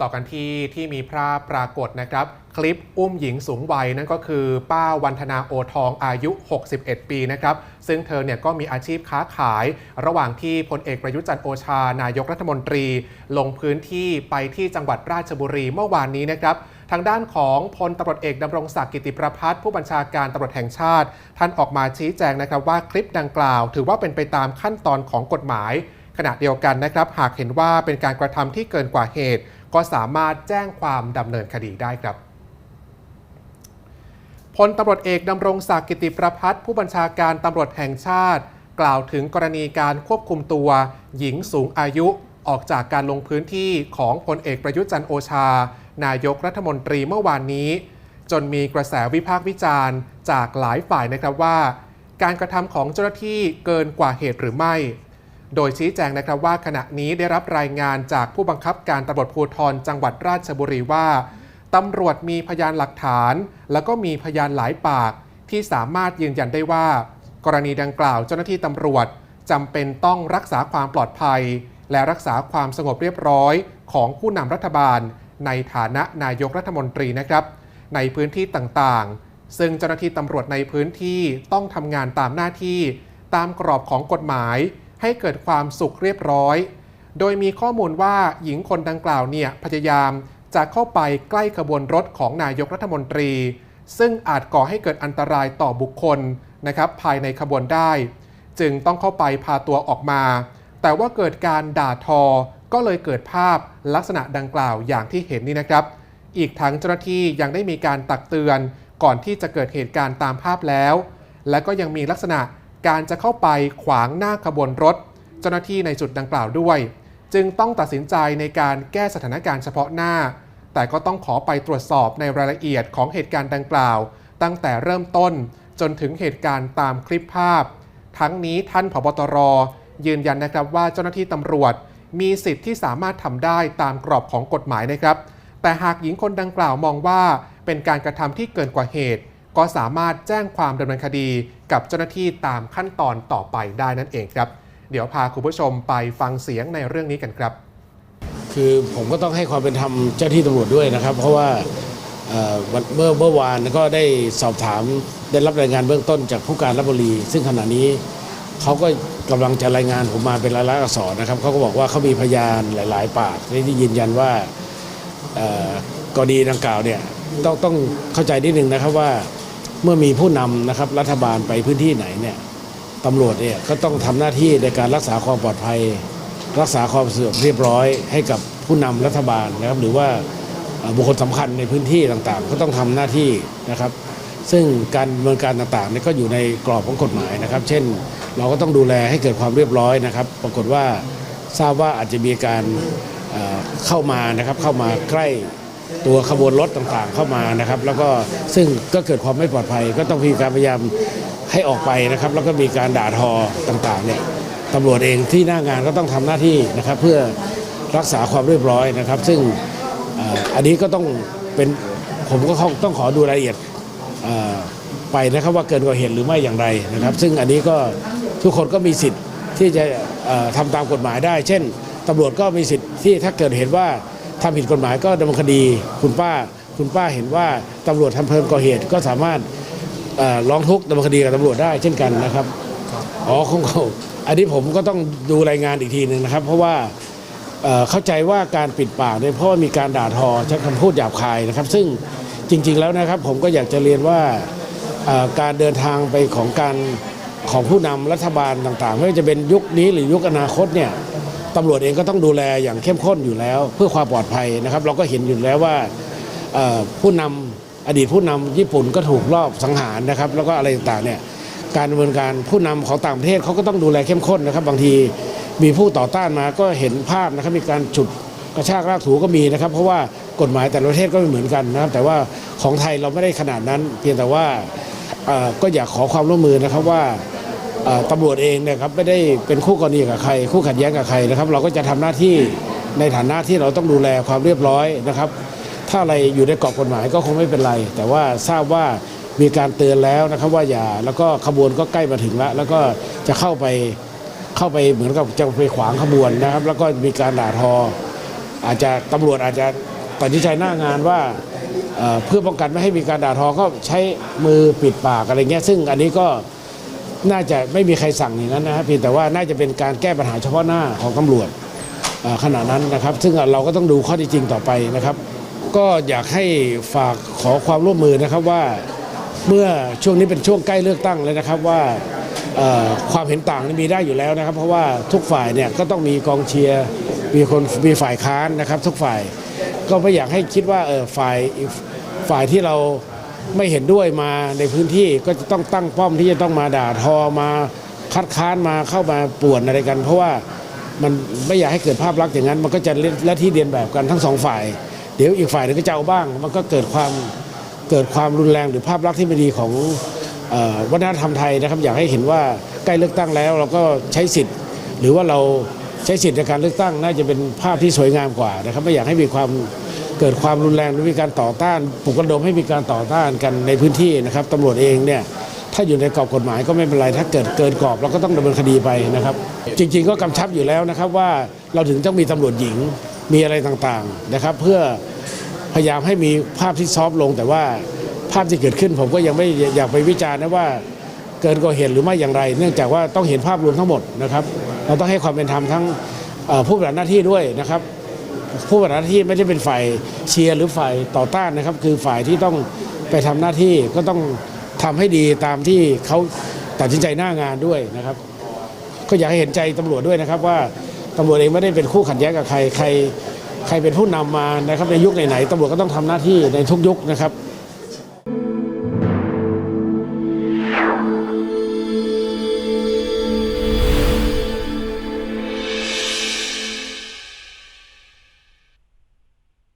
ต่อกันที่ที่มีภาพปรากฏนะครับ คลิปอุ้มหญิงสูงวัยนั่นก็คือ ป้าวันธนาโอทองอายุ 61 ปีนะครับ ซึ่งเธอเนี่ยก็มีอาชีพค้าขาย ระหว่างที่พลเอกประยุจันทร์โอชานายกรัฐมนตรี ลงพื้นที่ไปที่จังหวัดราชบุรีเมื่อวานนี้นะครับทางด้านของพลตำรวจเอกดำรงศักดิ์กิติประพัฒน์ผู้บัญชาการตำรวจแห่งชาติ ท่านออกมาชี้แจงนะครับว่าคลิปดังกล่าว ถือว่าเป็นไปตามขั้นตอนของกฎหมาย ขณะเดียวกันนะครับ หากเห็นว่าเป็นการกระทำที่เกินกว่าเหตุ ก็สามารถแจ้งความดำเนินคดีได้ครับพลตำรวจเอกดำรงศักดิ์กิติประพัฒน์ผู้บัญชาการตำรวจแห่งชาติ กล่าวถึงกรณีการควบคุมตัว หญิงสูงอายุออกจากการลงพื้นที่ของพลเอกประยุทธ์จันโอชา นายกรัฐมนตรีเมื่อวานนี้ จนมีกระแสวิพากษ์วิจารณ์ จากหลายฝ่ายนะครับว่า การกระทำของเจ้าหน้าที่เกินกว่าเหตุหรือไม่ โดยชี้แจงนะครับว่าขณะนี้ได้รับรายงานจากผู้บังคับการตำรวจภูธรจังหวัดราชบุรีว่าตำรวจมีพยานหลักฐาน แล้วก็มีพยานหลายปาก ที่สามารถยืนยันได้ว่า กรณีดังกล่าวเจ้าหน้าที่ตำรวจจำเป็นต้องรักษาความปลอดภัย และรักษาความสงบเรียบร้อยของผู้นำรัฐบาล ในฐานะนายกรัฐมนตรีนะครับ ในพื้นที่ต่างๆ ซึ่งเจ้าหน้าที่ตำรวจในพื้นที่ต้องทำงานตามหน้าที่ ตามกรอบของกฎหมาย ให้เกิดความสุขเรียบร้อย โดยมีข้อมูลว่าหญิงคนดังกล่าวเนี่ยพยายามจะเข้าไปใกล้ขบวนรถของนายกรัฐมนตรี ซึ่งอาจก่อให้เกิดอันตรายต่อบุคคลนะครับภายในขบวนได้ จึงต้องเข้าไปพาตัวออกมา แต่ว่าเกิดการด่าทอ ก็เลยเกิดภาพลักษณะดังกล่าวอย่างที่เห็นนี่นะครับ อีกทั้งเจ้าหน้าที่ยังได้มีการตักเตือนก่อนที่จะเกิดเหตุการณ์ตามภาพแล้ว และก็ยังมีลักษณะ การจะเข้าไปขวางหน้าขบวนรถ เจ้าหน้าที่ในจุดดังกล่าวด้วย จึงต้องตัดสินใจในการแก้สถานการณ์เฉพาะหน้า แต่ก็ต้องขอไปตรวจสอบในรายละเอียดของเหตุการณ์ดังกล่าว ตั้งแต่เริ่มต้นจนถึงเหตุการณ์ตามคลิปภาพ ทั้งนี้ท่านผบตร ยืนยันนะครับว่าเจ้าหน้าที่ตำรวจ มีสิทธิ์ที่สามารถทำได้ตามกรอบของกฎหมายนะครับ แต่หากหญิงคนดังกล่าวมองว่าเป็นการกระทำที่เกินกว่าเหตุ ก็สามารถแจ้งความดำเนินคดีกับเจ้าหน้าที่ตามขั้นตอนต่อไปได้นั่นเองครับ เดี๋ยวพาคุณผู้ชมไปฟังเสียงในเรื่องนี้กันครับ คือผมก็ต้องให้ความเป็นธรรมเจ้าที่ตำรวจด้วยนะครับ เพราะว่าเอ่อวันเมื่อเมื่อวานก็ได้สอบถามได้รับรายงานเบื้องต้นจากผู้การรับบุรี ซึ่งขณะนี้เขาก็กำลังจะรายงานผมมาเป็นรายลักษณ์อักษรนะครับเขาก็บอกว่าเขามีพยานหลาย ๆ ปากที่ยืนยันว่ากรณีดังกล่าวเนี่ยต้องต้องเข้าใจนิดนึงนะครับว่า เมื่อมีผู้นำนะครับรัฐบาลไปพื้นที่ไหนเนี่ยตำรวจเนี่ยก็ต้องทำหน้าที่ในการรักษาความปลอดภัย รักษาความสงบเรียบร้อยให้กับผู้นำรัฐบาลนะครับหรือว่าบุคคลสำคัญในพื้นที่ต่างๆ ก็ต้องทำหน้าที่นะครับ ซึ่งการดำเนินการต่างๆนี่ก็อยู่ในกรอบของกฎหมายนะครับ เช่น เราก็ต้องดูแลให้เกิดความเรียบร้อยนะครับ ปรากฏว่าทราบว่าอาจจะมีการเข้ามานะครับเข้ามาใกล้ ตัวขบวนรถต่างๆเข้ามานะครับ แล้วก็ซึ่งก็เกิดความไม่ปลอดภัย ก็ต้องมีการพยายามให้ออกไปนะครับ แล้วก็มีการด่าทอต่างๆเนี่ยตำรวจเองที่หน้างานก็ต้องทำหน้าที่นะครับ เพื่อรักษาความเรียบร้อยนะครับ ซึ่งอันนี้ก็ต้องเป็นผมก็ต้องขอดูรายละเอียดไปนะครับว่าเกินกว่าเหตุหรือไม่อย่างไรนะครับ ซึ่งอันนี้ก็ทุกคนก็มีสิทธิ์ที่จะเอ่อทำตามกฎหมายได้ เช่นตำรวจก็มีสิทธิ์ที่ถ้าเกิดเห็นว่า ทำผิดกฎหมายก็ดำเนินคดี คุณป้า คุณป้าเห็นว่าตำรวจทำเพลินก่อเหตุ ก็สามารถร้องทุกข์ดำเนินคดีกับตำรวจได้เช่นกันนะครับอ๋อของเขาอันนี้ผมก็ต้องดูรายงานอีกทีหนึ่งนะครับ เพราะว่าเข้าใจว่าการปิดปากเนี่ยเพราะว่ามีการด่าทอใช้คำพูดหยาบคายนะครับ ซึ่งจริง ๆแล้วนะครับ ผมก็อยากจะเรียนว่าการเดินทางไปของการของผู้นำรัฐบาลต่างๆ ไม่ว่าจะเป็นยุคนี้หรือยุคอนาคตเนี่ย ตำรวจเองก็ต้องดูแลอย่างเข้มข้นอยู่แล้ว เพื่อความปลอดภัยนะครับ เราก็เห็นอยู่แล้วว่าผู้นำอดีตผู้นำญี่ปุ่นก็ถูกลอบสังหารนะครับ แล้วก็อะไรต่างๆเนี่ยการดำเนินการผู้นำของต่างประเทศเขาก็ต้องดูแลเข้มข้นนะครับ บางทีมีผู้ต่อต้านมาก็เห็นภาพนะครับมีการฉุดกระชากลากถูก็มีนะครับ เพราะว่ากฎหมายแต่ละประเทศก็ไม่เหมือนกันนะครับ แต่ว่าของไทยเราไม่ได้ขนาดนั้น เพียงแต่ว่าก็อยากขอความร่วมมือนะครับว่า ตำรวจเองเนะครับไม่ได้เป็นคู่กรณีกับใคร คู่ขัดแย้งกับใครนะครับ เราก็จะทำหน้าที่ในฐานะที่เราต้องดูแลความเรียบร้อยนะครับ ถ้าอะไรอยู่ในกรอบกฎหมายก็คงไม่เป็นไร แต่ว่าทราบว่ามีการเตือนแล้วนะครับว่าอย่าแล้วก็ขบวนก็ใกล้มาถึงแล้ว แล้วก็จะเข้าไปเข้าไปเหมือนกับจะไปขวางขบวนนะครับ แล้วก็มีการด่าทอ อาจจะตำรวจอาจจะตัดสินใจหน้างานว่าเพื่อป้องกันไม่ให้มีการด่าทอก็ใช้มือปิดปากอะไรเงี้ยซึ่งอันนี้ก็ น่าจะไม่มีใครสั่งอย่างนั้นนะครับเพียงแต่ว่าน่าจะเป็นการแก้ปัญหาเฉพาะหน้าของตำรวจขณะนั้นนะครับ ซึ่งเราก็ต้องดูข้อท็จจริงต่อไปนะครับ ก็อยากให้ฝากขอความร่วมมือนะครับว่าเมื่อช่วงนี้เป็นช่วงใกล้เลือกตั้งเลยนะครับว่าความเห็นต่างนี่มีได้อยู่แล้วนะครับ เพราะว่าทุกฝ่ายเนี่ยก็ต้องมีกองเชียร์มีคนมีฝ่ายค้านนะครับ ทุกฝ่ายก็ไม่อยากให้คิดว่าเออฝ่ายฝ่ายที่เรา ไม่เห็นด้วยมาในพื้นที่ก็จะต้องตั้งป้อมที่จะต้องมาด่าทอมาคัดค้านมาเข้ามาป่วนอะไรกัน เพราะว่ามันไม่อยากให้เกิดภาพลักษณ์อย่างนั้น มันก็จะและที่เรียนแบบกันทั้งสองฝ่าย เดี๋ยวอีกฝ่ายหนึงก็จะเอาบ้าง มันก็เกิดความเกิดความรุนแรงหรือภาพลักษณ์ที่ไม่ดีของออวัฒนธรรมไทยนะครับอยากให้เห็นว่าใกล้เลือกตั้งแล้ว เราก็ใช้สิทธิ์ หรือว่าเราใช้สิทธิ์ในการเลือกตั้ง น่าจะเป็นภาพที่สวยงามกว่านะครับไม่อยากให้มีความ เกิดความรุนแรงหรือมีการต่อต้านปลุกระดมให้มีการต่อต้านกันในพื้นที่นะครับตำรวจเองเนี่ยถ้าอยู่ในกรอบกฎหมายก็ไม่เป็นไร ถ้าเกิดเกินกรอบเราก็ต้องดำเนินคดีไปนะครับ จริง ๆ ก็กำชับอยู่แล้วนะครับว่าเราถึงต้องมีตำรวจหญิงมีอะไรต่างๆนะครับ เพื่อพยายามให้มีภาพที่ซอฟลง แต่ว่าภาพที่เกิดขึ้นผมก็ยังไม่อยากไปวิจารณ์นะว่าเกินกว่าเหตุหรือไม่อย่างไร เนื่องจากว่าต้องเห็นภาพรวมทั้งหมดนะครับ เราต้องให้ความเป็นธรรมทั้งผู้ปฏิบัติหน้าที่ด้วยนะครับ ผู้ปฏิบัติหน้าที่ไม่ได้เป็นฝ่ายเชียร์หรือฝ่ายต่อต้านนะครับ คือฝ่ายที่ต้องไปทำหน้าที่ก็ต้องทำให้ดีตามที่เขาตัดสินใจหน้างานด้วยนะครับ ก็อยากให้เห็นใจตำรวจด้วยนะครับว่าตำรวจเองไม่ได้เป็นคู่ขัดแย้งกับใครใคร ใครเป็นผู้นำมานะครับในยุคไหนๆตำรวจก็ต้องทำหน้าที่ในทุกยุคนะครับ